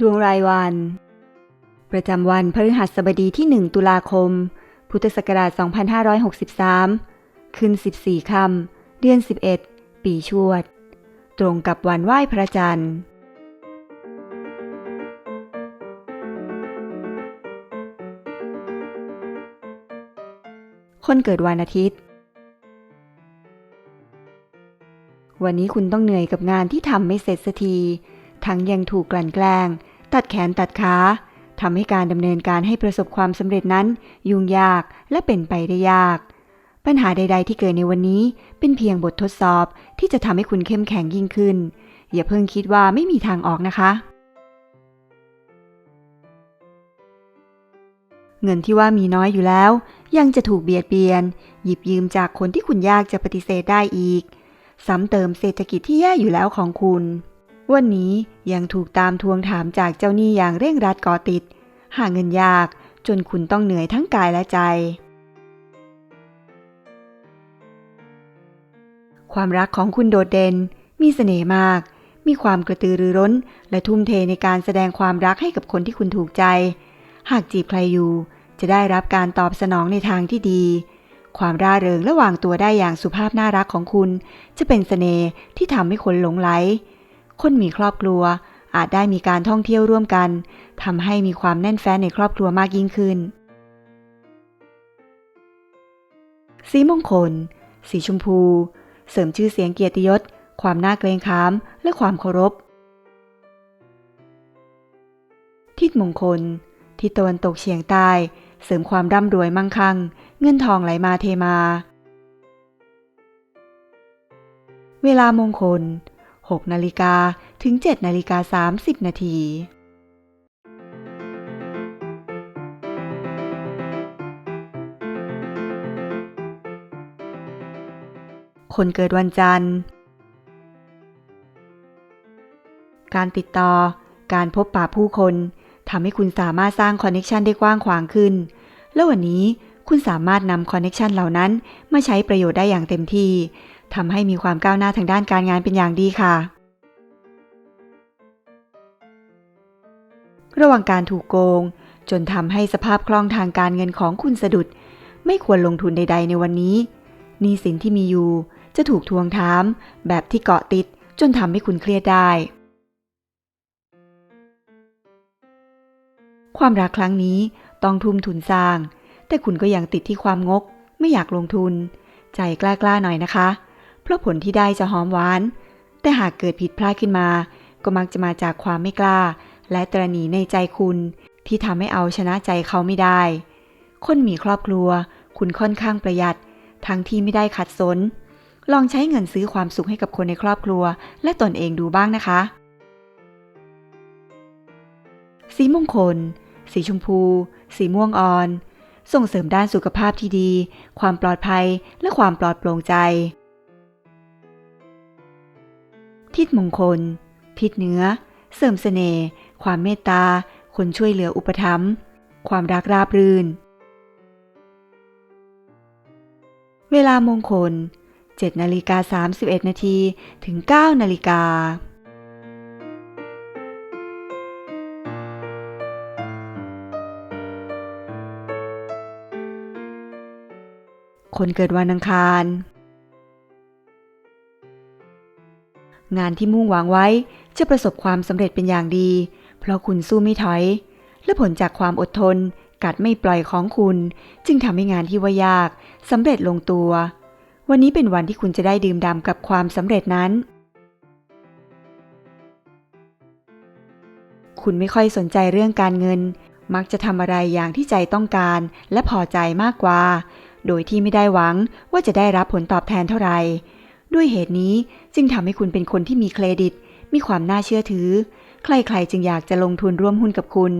ดวงรายวัน ประจำวันพฤหัสบดีที่ 1 ตุลาคม พุทธศักราช 2563 ขึ้น 14 ค่ำเดือน 11 ปีชวด ตรงกับวันไหว้พระจันทร์คนเกิดวันอาทิตย์ วันนี้คุณต้องเหนื่อยกับงานที่ทำไม่เสร็จสักที ทั้งยังถูกกลั่นแกล้ง ตัดแขนตัดขาทำให้การดำเนินการให้ประสบความสำเร็จนั้นยุ่งยากและเป็นไปได้ยาก ปัญหาใด ๆ ที่เกิดในวันนี้เป็นเพียงบททดสอบที่จะทำให้คุณเข้มแข็งยิ่งขึ้น อย่าเพิ่งคิดว่าไม่มีทางออกนะคะ เงินที่ว่ามีน้อยอยู่แล้ว ยังจะถูกเบียดเบียน หยิบยืมจากคนที่คุณยากจะปฏิเสธได้อีก ซ้ำเติมเศรษฐกิจที่แย่อยู่แล้วของคุณ วันนี้ยังถูกตามทวงถามจากเจ้าหนี้อย่างเร่งรัดก่อติด หาเงินยากจนคุณต้องเหนื่อยทั้งกายและใจ ความรักของคุณโดดเด่น มีเสน่ห์มาก มีความกระตือรือร้น และทุ่มเทในการแสดงความรักให้กับคนที่คุณถูกใจ หากจีบใครอยู่ จะได้รับการตอบสนองในทางที่ดี ความร่าเริงและวางตัวได้อย่างสุภาพน่ารักของคุณ จะเป็นเสน่ห์ที่ทำให้คนหลงไหล คนมีครอบครัว อาจได้มีการท่องเที่ยวร่วมกันทำให้มีความแน่นแฟ้นในครอบครัวมากยิ่งขึ้น สีมงคล สีชมพู เสริมชื่อเสียงเกียรติยศ ความน่าเกรงขาม และความเคารพ ทิศมงคล ทิศตะวันตกเฉียงใต้ เสริมความร่ำรวยมั่งคั่ง เงินทองไหลมาเทมา เวลามงคล 6นาฬิกาถึง 7นาฬิกา30 นาทีคนเกิดวันจันทร์ การติดต่อ การพบปะผู้คนทำให้คุณสามารถสร้างคอนเน็ชันได้กว้างขวางขึ้น และวันนี้ คุณสามารถนำคอนเน็ชันเหล่านั้นมาใช้ประโยชน์ได้อย่างเต็มที่ทำให้มีความก้าวหน้าทางด้านการงานเป็นอย่างดีค่ะ ระวังการถูกโกง จนทำให้สภาพคล่องทางการเงินของคุณสะดุด ไม่ควรลงทุนใด ๆ ในวันนี้หนี้สินที่มีอยู่จะถูกทวงถาม แบบที่เกาะติดจนทำให้คุณเครียดได้ ความรักครั้งนี้ต้องทุ่มทุนสร้าง แต่คุณก็ยังติดที่ความงก ไม่อยากลงทุน ใจกล้าๆหน่อยนะคะ เพราะผลที่ได้จะหอมหวาน แต่หากเกิดผิดพลาดขึ้นมา ก็มักจะมาจากความไม่กล้า และตรณีในใจคุณ ที่ทำให้เอาชนะใจเขาไม่ได้ คนมีครอบครัว คุณค่อนข้างประหยัด ทั้งที่ไม่ได้ขัดสน ลองใช้เงินซื้อความสุขให้กับคนในครอบครัว และตนเองดูบ้างนะคะสีมงคล สีชมพู สีม่วงอ่อน ส่งเสริมด้านสุขภาพที่ดี ความปลอดภัย และความปลอดโปร่งใจ ทิศมงคลทิศเหนือเสริมเสน่ห์ ความเมตตา คนช่วยเหลืออุปถัมภ์ ความรักราบรื่น เวลามงคล 7นาฬิกา31นาทีถึง 9นาฬิกา คนเกิดวันอังคาร งานที่มุ่งหวังไว้จะประสบความสำเร็จเป็นอย่างดี เพราะคุณสู้ไม่ถอย และผลจากความอดทน กัดไม่ปล่อยของคุณ จึงทำให้งานที่ว่ายากสำเร็จลงตัว วันนี้เป็นวันที่คุณจะได้ดื่มด่ำกับความสำเร็จนั้น คุณไม่ค่อยสนใจเรื่องการเงิน มักจะทำอะไรอย่างที่ใจต้องการและพอใจมากกว่า โดยที่ไม่ได้หวังว่าจะได้รับผลตอบแทนเท่าไหร่ด้วยเหตุนี้จึงทำให้คุณเป็นคนที่มีเครดิต มีความน่าเชื่อถือ ใครๆจึงอยากจะลงทุนร่วมหุ้นกับคุณ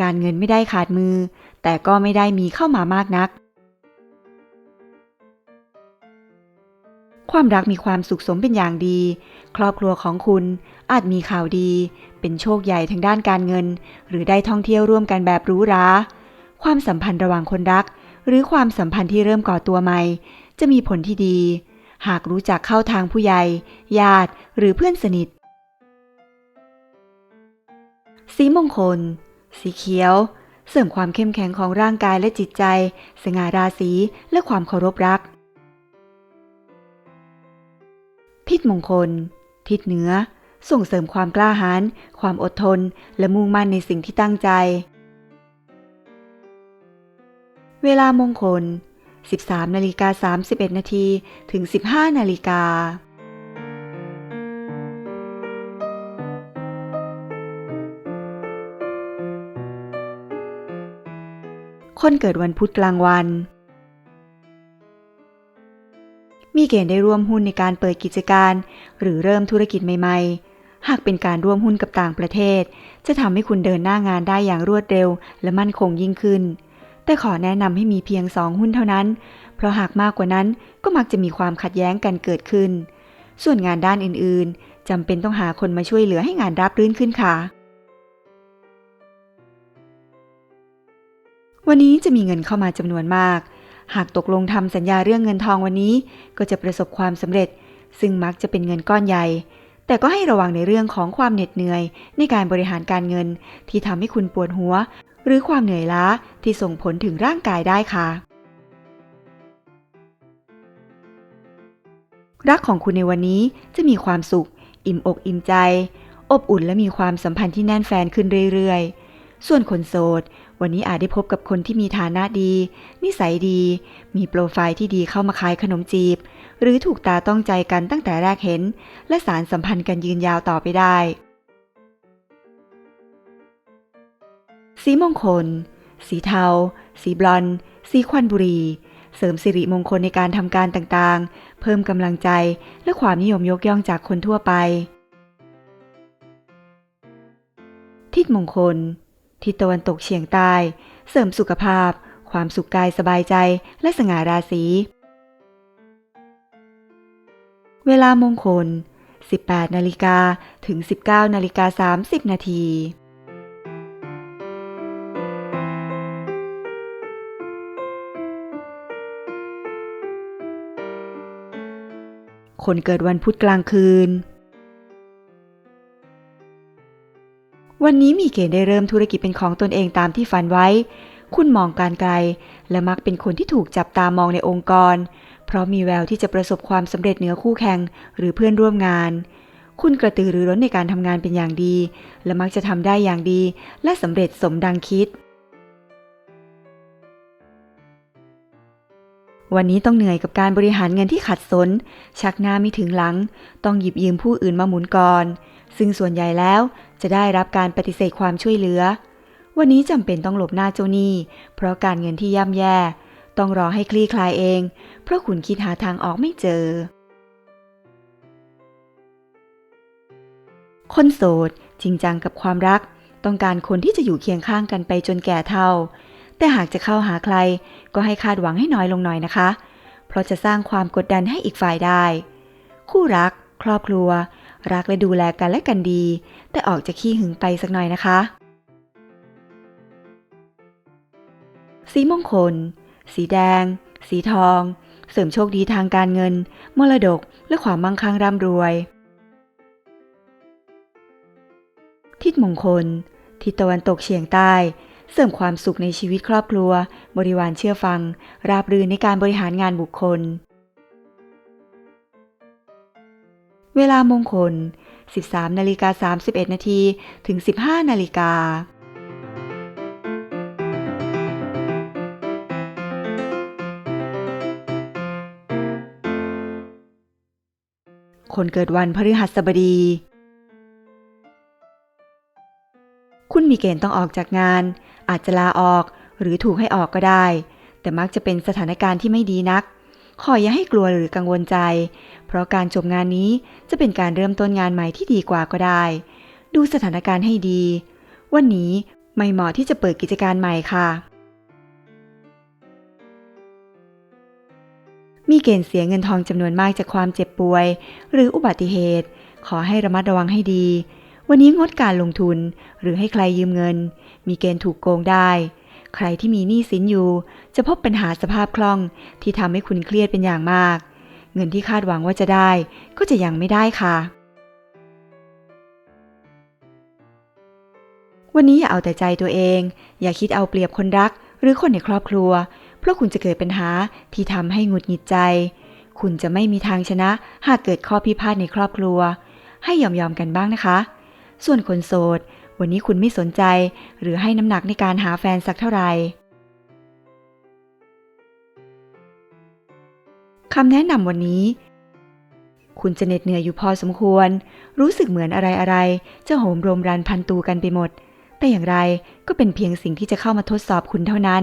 การเงินไม่ได้ขาดมือ แต่ก็ไม่ได้มีเข้ามามากนัก ความรักมีความสุขสมเป็นอย่างดี ครอบครัวของคุณอาจมีข่าวดี เป็นโชคใหญ่ทางด้านการเงิน หรือได้ท่องเที่ยวร่วมกันแบบรูหราความสัมพันธ์ระหว่างคนรัก หรือความสัมพันธ์ที่เริ่มก่อตัวใหม่ จะมีผลที่ดี หากรู้จักเข้าทางผู้ใหญ่ ญาติหรือเพื่อนสนิท สีมงคล สีเขียว เสริมความเข้มแข็งของร่างกายและจิตใจ สง่าราศีและความเคารพรักทิศมงคล ทิศเหนือ ส่งเสริมความกล้าหาญความอดทน และมุ่งมั่นในสิ่งที่ตั้งใจ เวลามงคล 13นาฬิกา31นาทีถึง 15นาฬิกาคนเกิดวันพุธกลางวัน มีเกณฑ์ได้ร่วมหุ้นในการเปิดกิจการ หรือเริ่มธุรกิจใหม่ ๆ หากเป็นการร่วมหุ้นกับต่างประเทศ จะทำให้คุณเดินหน้างานได้อย่างรวดเร็วและมั่นคงยิ่งขึ้น แต่ขอแนะนำให้มีเพียงสองหุ้นเท่านั้น เพราะหากมากกว่านั้นก็มักจะมีความขัดแย้งกันเกิดขึ้น ส่วนงานด้านอื่นๆจำเป็นต้องหาคนมาช่วยเหลือให้งานราบรื่นขึ้นค่ะ วันนี้จะมีเงินเข้ามาจำนวนมาก หากตกลงทำสัญญาเรื่องเงินทองวันนี้ ก็จะประสบความสำเร็จ ซึ่งมักจะเป็นเงินก้อนใหญ่แต่ก็ให้ระวังในเรื่องของความเหน็ดเหนื่อยในการบริหารการเงินที่ทำให้คุณปวดหัว หรือความเหนื่อยล้าที่ส่งผลถึงร่างกายได้ค่ะ รักของคุณในวันนี้จะมีความสุข อิ่มอกอิ่มใจ อบอุ่นและมีความสัมพันธ์ที่แน่นแฟนขึ้นเรื่อยๆ ส่วนคนโสด วันนี้อาจได้พบกับคนที่มีฐานะดี นิสัยดี มีโปรไฟล์ที่ดีเข้ามาขายขนมจีบ หรือถูกตาต้องใจกันตั้งแต่แรกเห็น และสารสัมพันธ์กันยืนยาวต่อไปได้ สีมงคล สีเทา สีบลอนสีควันบุรี เสริมสิริมงคลในการทำการต่างๆ เพิ่มกำลังใจและความนิยมยกย่องจากคนทั่วไป ทิศมงคล ทิศตะวันตกเฉียงใต้ เสริมสุขภาพ ความสุขกายสบายใจและสง่าราศีเวลามงคล 18 นาฬิกาถึง 19 นาฬิกา 30 นาที คนเกิดวันพุธกลางคืน วันนี้มีเกณฑ์ได้เริ่มธุรกิจเป็นของตนเองตามที่ฝันไว้ คุณมองการไกล และมักเป็นคนที่ถูกจับตามองในองค์กร เพราะมีแววที่จะประสบความสำเร็จเหนือคู่แข่งหรือเพื่อนร่วมงานคุณกระตือรือร้นในการทำงานเป็นอย่างดี และมักจะทำได้อย่างดี และสำเร็จสมดังคิด วันนี้ต้องเหนื่อยกับการบริหารเงินที่ขัดสน ชักหน้าไม่ถึงหลัง ต้องหยิบยืมผู้อื่นมาหมุนก่อน ซึ่งส่วนใหญ่แล้วจะได้รับการปฏิเสธความช่วยเหลือ วันนี้จำเป็นต้องหลบหน้าเจ้าหนี้ เพราะการเงินที่ย่ำแย่ ต้องรอให้คลี่คลายเอง เพราะคุณคิดหาทางออกไม่เจอ คนโสดจริงจังกับความรัก ต้องการคนที่จะอยู่เคียงข้างกันไปจนแก่เฒ่า แต่หากจะเข้าหาใคร ก็ให้คาดหวังให้น้อยลงหน่อยนะคะ เพราะจะสร้างความกดดันให้อีกฝ่ายได้ คู่รัก ครอบครัว รักและดูแลกันและกันดี แต่ออกจะขี้หึงไปสักหน่อยนะคะ สีมงคล สีแดง สีทอง เสริมโชคดีทางการเงิน มรดก และความมั่งคั่งร่ำรวย ทิศมงคล ทิศตะวันตกเฉียงใต้ เสริมความสุขในชีวิตครอบครัว บริวารเชื่อฟัง ราบรื่นในการบริหารงานบุคคล เวลามงคล 13นาฬิกา31นาทีถึง 15นาฬิกาคนเกิดวันพฤหัสบดี คุณมีเกณฑ์ต้องออกจากงาน อาจจะลาออกหรือถูกให้ออกก็ได้ แต่มักจะเป็นสถานการณ์ที่ไม่ดีนัก ขออย่าให้กลัวหรือกังวลใจ เพราะการจบงานนี้จะเป็นการเริ่มต้นงานใหม่ที่ดีกว่าก็ได้ ดูสถานการณ์ให้ดี วันนี้ไม่เหมาะที่จะเปิดกิจการใหม่ค่ะ มีเกณฑ์เสียเงินทองจำนวนมากจากความเจ็บป่วย หรืออุบัติเหตุ ขอให้ระมัดระวังให้ดี วันนี้งดการลงทุน หรือให้ใครยืมเงิน มีเกณฑ์ถูกโกงได้ ใครที่มีหนี้สินอยู่ จะพบปัญหาสภาพคล่องที่ทำให้คุณเครียดเป็นอย่างมาก เงินที่คาดหวังว่าจะได้ ก็จะยังไม่ได้ค่ะ วันนี้อย่าเอาแต่ใจตัวเอง อย่าคิดเอาเปรียบคนรัก หรือคนในครอบครัว เพราะคุณจะเกิดปัญหาที่ทำให้หงุดหงิดใจ คุณจะไม่มีทางชนะ หากเกิดข้อพิพาทในครอบครัว ให้ยอมยอมๆกันบ้างนะคะ ส่วนคนโสด วันนี้คุณไม่สนใจ หรือให้น้ำหนักในการหาแฟนสักเท่าไหร่คำแนะนำวันนี้ คุณจะเหน็ดเหนื่อยอยู่พอสมควร รู้สึกเหมือนอะไรอะไรๆจะโหมโรมรันพันตูกันไปหมด แต่อย่างไรก็เป็นเพียงสิ่งที่จะเข้ามาทดสอบคุณเท่านั้น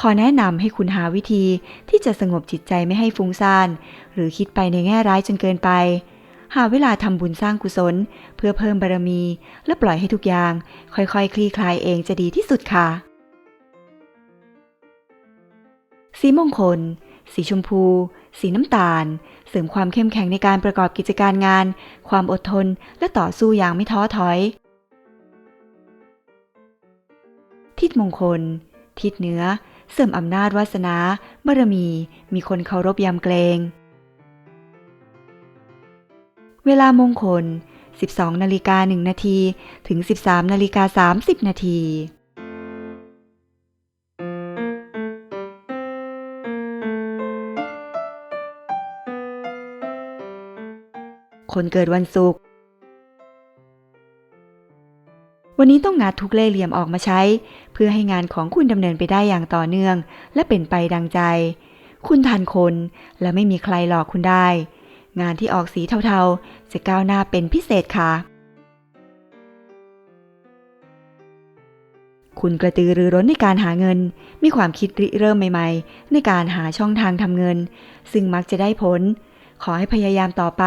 ขอแนะนำให้คุณหาวิธีที่จะสงบจิตใจไม่ให้ฟุ้งซ่าน หรือคิดไปในแง่ร้ายจนเกินไป หาเวลาทำบุญสร้างกุศล เพื่อเพิ่มบารมี และปล่อยให้ทุกอย่าง ค่อยๆ คลี่คลายเองจะดีที่สุดค่ะ สีมงคล สีชมพู สีน้ำตาล เสริมความเข้มแข็งในการประกอบกิจการงาน ความอดทน และต่อสู้อย่างไม่ท้อถอย ทิศมงคล ทิศเหนือ เสริมอำนาจวาสนาบารมี มีคนเคารพยำเกรง เวลามงคล 12นาฬิกา1นาทีถึง 13นาฬิกา30นาทีคนเกิดวันศุกร์ วันนี้ต้องงัดทุกเล่เหลี่ยมออกมาใช้ เพื่อให้งานของคุณดำเนินไปได้อย่างต่อเนื่อง และเป็นไปดังใจ คุณทันคนและไม่มีใครหลอกคุณได้ งานที่ออกสีเทาๆ จะก้าวหน้าเป็นพิเศษค่ะ คุณกระตือรือร้นในการหาเงิน มีความคิดริเริ่มใหม่ๆ ในการหาช่องทางทำเงิน ซึ่งมักจะได้ผล ขอให้พยายามต่อไป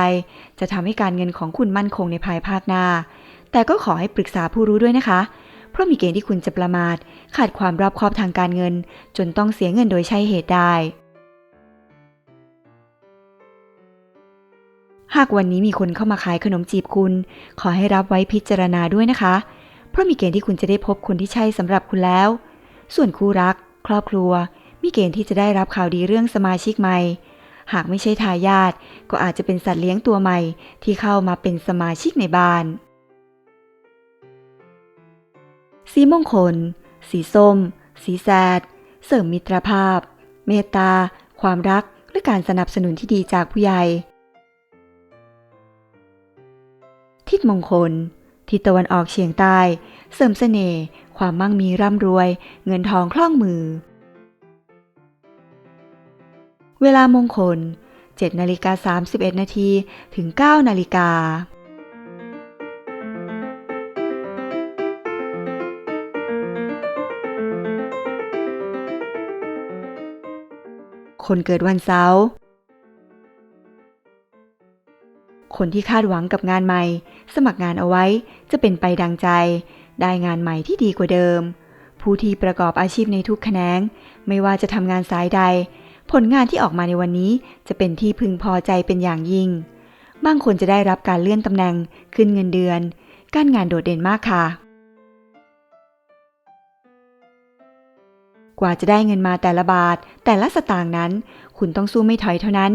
จะทำให้การเงินของคุณมั่นคงในภายภาคหน้า แต่ก็ขอให้ปรึกษาผู้รู้ด้วยนะคะ เพราะมีเกณฑ์ที่คุณจะประมาท ขาดความรอบคอบทางการเงิน จนต้องเสียเงินโดยใช่เหตุได้ หากวันนี้มีคนเข้ามาขายขนมจีบคุณ ขอให้รับไว้พิจารณาด้วยนะคะ เพราะมีเกณฑ์ที่คุณจะได้พบคนที่ใช่สำหรับคุณแล้ว ส่วนคู่รัก ครอบครัว มีเกณฑ์ที่จะได้รับข่าวดีเรื่องสมาชิกใหม่ หากไม่ใช่ทายาทก็อาจจะเป็นสัตว์เลี้ยงตัวใหม่ ที่เข้ามาเป็นสมาชิกในบ้าน สีมงคล สีส้ม สีแสด เสริมมิตรภาพ เมตตา ความรัก และการสนับสนุนที่ดีจากผู้ใหญ่ ทิศมงคล ทิศตะวันออกเฉียงใต้ เสริมเสน่ห์ความมั่งมีร่ำรวย เงินทองคล่องมือ เวลามงคล 7นาฬิกา31นาทีถึง 9นาฬิกาคนเกิดวันเสาร์ คนที่คาดหวังกับงานใหม่ สมัครงานเอาไว้จะเป็นไปดังใจ ได้งานใหม่ที่ดีกว่าเดิม ผู้ที่ประกอบอาชีพในทุกแขนง ไม่ว่าจะทำงานสายใด ผลงานที่ออกมาในวันนี้จะเป็นที่พึงพอใจเป็นอย่างยิ่ง บางคนจะได้รับการเลื่อนตำแหน่งขึ้นเงินเดือน การงานโดดเด่นมากค่ะ กว่าจะได้เงินมาแต่ละบาทแต่ละสตางค์นั้น คุณต้องสู้ไม่ถอยเท่านั้น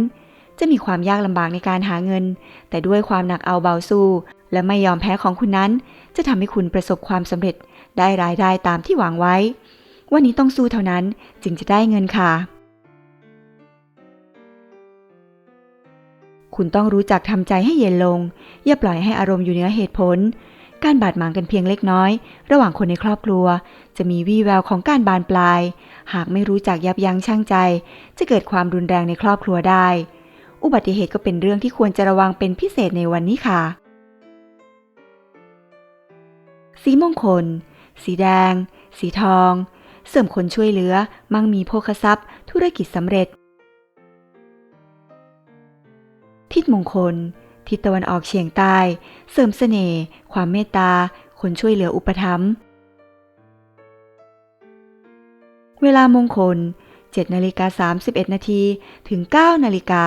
จะมีความยากลำบากในการหาเงิน แต่ด้วยความหนักเอาเบาสู้ และไม่ยอมแพ้ของคุณนั้น จะทำให้คุณประสบความสำเร็จได้รายได้ตามที่หวังไว้ วันนี้ต้องสู้เท่านั้นจึงจะได้เงินค่ะ คุณต้องรู้จักทำใจให้เย็นลง อย่าปล่อยให้อารมณ์อยู่เหนือเหตุผล การบาดหมางกันเพียงเล็กน้อย ระหว่างคนในครอบครัว จะมีวี่แววของการบานปลาย หากไม่รู้จักยับยั้งชั่งใจ จะเกิดความรุนแรงในครอบครัวได้ อุบัติเหตุก็เป็นเรื่องที่ควรจะระวังเป็นพิเศษในวันนี้ค่ะ สีมงคล สีแดง สีทอง เสริมคนช่วยเหลือ มั่งมีโภคทรัพย์ ธุรกิจสำเร็จ ทิศมงคล ทิศตะวันออกเฉียงใต้ เสริมเสน่ห์ ความเมตตา คนช่วยเหลืออุปถัมภ์ เวลามงคล7นาฬิกา31 นาที ถึง 9 นาฬิกา